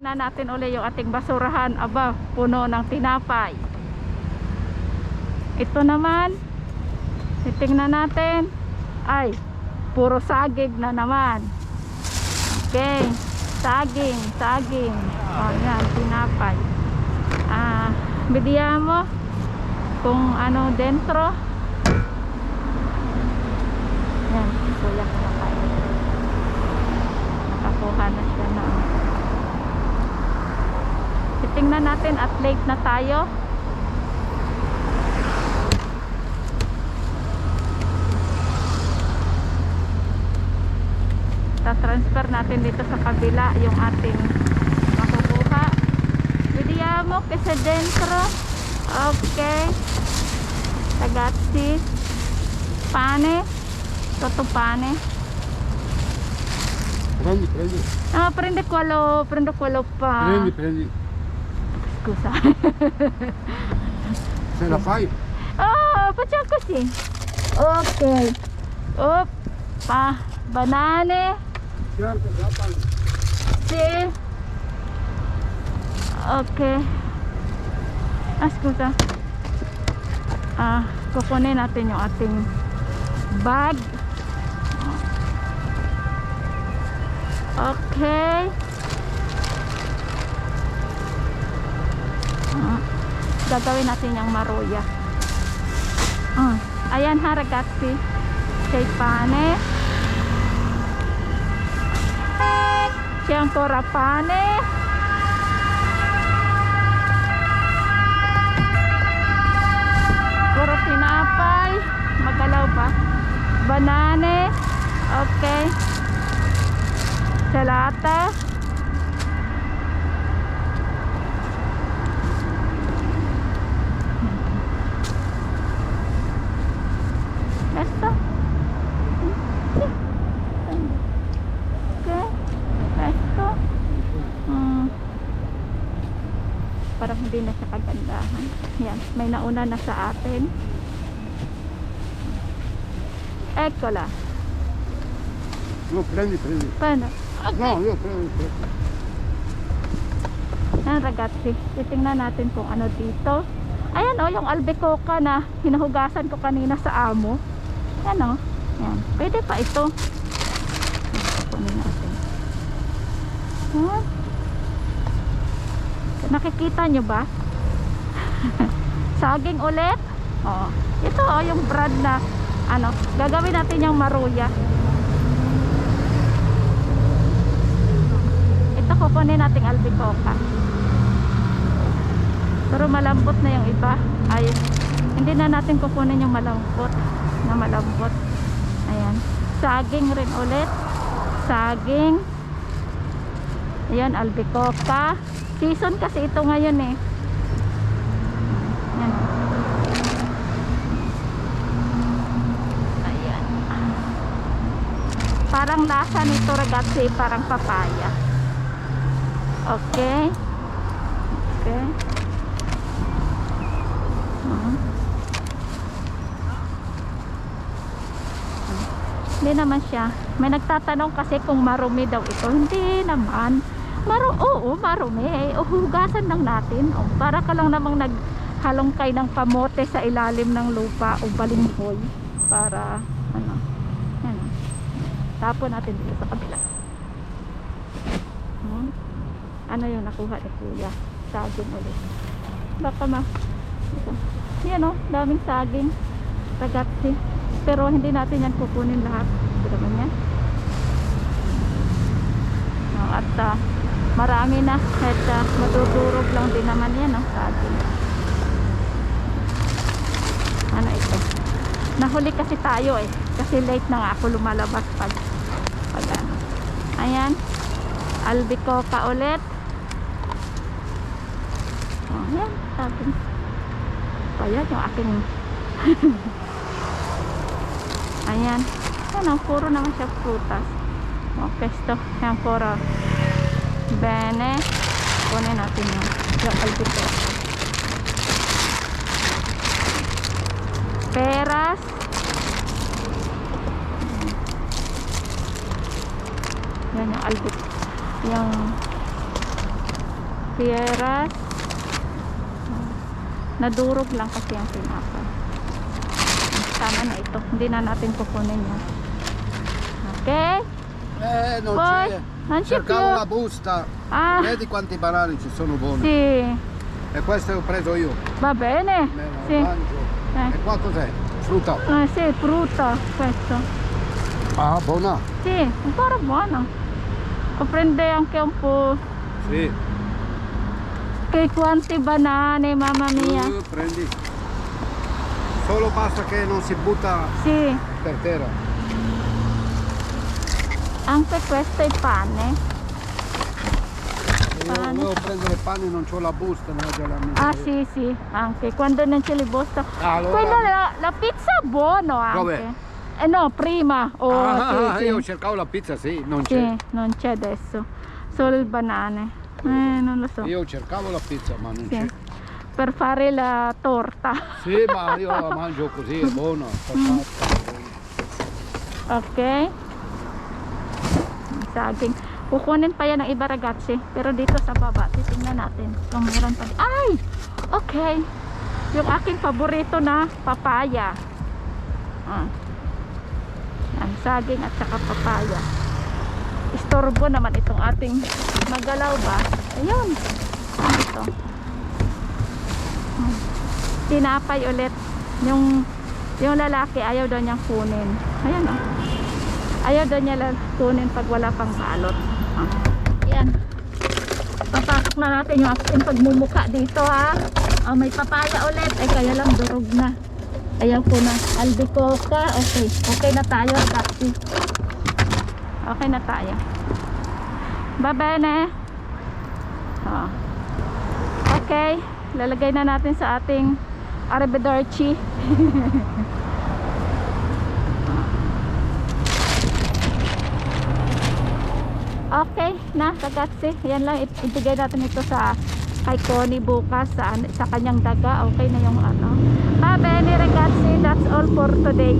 Na natin uli yung ating basurahan. Aba, puno ng tinapay. Ito naman, titingnan natin. Ay, puro saging na naman. Okay, saging, saging. O, yan, tinapay. Ah, bigyan mo kung ano dentro. Yan, kuya kumakain. Nakakuha na siya na. Titingnan natin at late na tayo. Ta-transfer natin dito sa kabila yung ating makukuha. Vediamo che se dentro. Okay. Ragazzi. Pane. Toto pane. Prendi, prendi, Ah, prende quello, prendo quello pa. prendi, prendi. Scusa. Se la fai? Oh, facciamo così. Ok. Op. Pa. Banane. Sì. Ok. Ah, scusa. Ah, kukunin natin yung ating bag. Okay. Gagawin natin yung maruya. Ah, ayan ha ragazzi. C'è il pane. C'è ancora pane. Puro tinapay. Magalaw ba? Banane. Okay. Salata. Basta. Okay. Basta. Hmm. Parang hindi na siya kagandahan. Yan. May nauna na sa atin. Eccola. No, prendi, prendi. Paano? No, io prendi, prendi. Yan ragazzi, titingnan natin kung ano dito. Ayan o, yung albicoca na hinuhugasan ko kanina sa amo. Yan o. Yan. Pwede pa ito. Kunin natin. Yan. Nakikita nyo ba? Saging ulit. Oo. Ito o, yung brand na ano, gagawin natin yung maruya. Ito kukunin nating albicoca. Pero malambot na yung iba. Ay, hindi na natin kukunin yung malambot. Na malambot. Ayan. Saging rin ulit. Saging. Ayan, albicoca. Season kasi ito ngayon eh. Ayan. Ayan. Parang lasa nito ragazzi, parang papaya. Okay. Okay. Mhm. Hindi naman siya. May nagtatanong kasi kung marumi daw ito. Hindi naman. Maru oo, marumi. Eh, hugasan lang natin. O, para ka lang namang naghalongkay ng kamote sa ilalim ng lupa o balinghoy. Para. Tapon natin dito sa kabila. Hmm? Ano yung nakuha ni Kuya? Saging ulit. Baka ma... Yan o, daming saging. Ragazzi. Pero hindi natin yan kukunin lahat. Ito naman yan. No, at ah, marami na. At uh, matutulog lang din naman yan. No, saging. Ano ito? Nahuli kasi tayo eh. Kasi late na nga ako lumalabas pag, pag ano. Ayan. Albicoca ulit. Oh, yan. Saging. Ayan yung aking Ayan. Ano, puro naman siya prutas. O, pesto. Yan, puro. Bene. Kunin natin yung, yung albicoca. Peras. Albit. Yung Fieras. Nadurog lang kasi ang tinapay. Tama na ito. Hindi na natin kukunin yan. Okay? Eh, non Poi, c'è. non c'è più. la busta. Ah, Vedi quanti banani ci sono buoni. sì. E questo ho preso io. Va bene. Me Sì. Eh. E qua cos'è? Frutta. Ah, sì, frutta questo. Ah, buona. Sì, ancora buono. O prende anche un po' Sì. che quanti banane, mamma mia. Eh, prendi. Solo basta che non si butta Sì, per terra. anche questo è pane. Io Pane. volevo prendere pane non c'ho la busta, non ho la mia. Ah sì sì, anche quando non c'è le busta. Allora- Quello la, la pizza è buono anche. Dov'è? Eh no, prima. Oh, ah, sì, sì. io cercavo la pizza, sì, non c'è. Sì, non c'è adesso. Solo il banane. Eh, non lo so. Io cercavo la pizza, ma non Sì. c'è. Per fare la torta. Sì, ma io la mangio così, è buona. Mm. Okay. Saging. Kukunin pa yan ng iba ragazzi. Pero dito sa baba, titingnan natin kung meron pa. Ay! Okay. Yung aking paborito na papaya. Ah. Saging at saka papaya. Istorbo naman itong ating magalaw ba? Ayun. Ito? Hmm. Tinapay ulit. Yung yung lalaki ayaw daw niyang kunin. Ayan o. Ayaw daw niya kunin pag wala pang balot. Ah. Yan. Papasok na natin yung aking pagmumuka dito ha. Ah, may papaya ulit. Ay kaya lang durog na. Ayaw ko na. Albicoca. Okay. Okay na tayo. Dati. Okay na tayo. Babene. Ah. Okay. Lalagay na natin sa ating Arrivederci. Okay na, ragazzi. Yan lang, ibigay natin ito sa kay Connie bukas sa, sa kanyang daga. Okay na yung ano. Ah, bene ragazzi, that's all for today.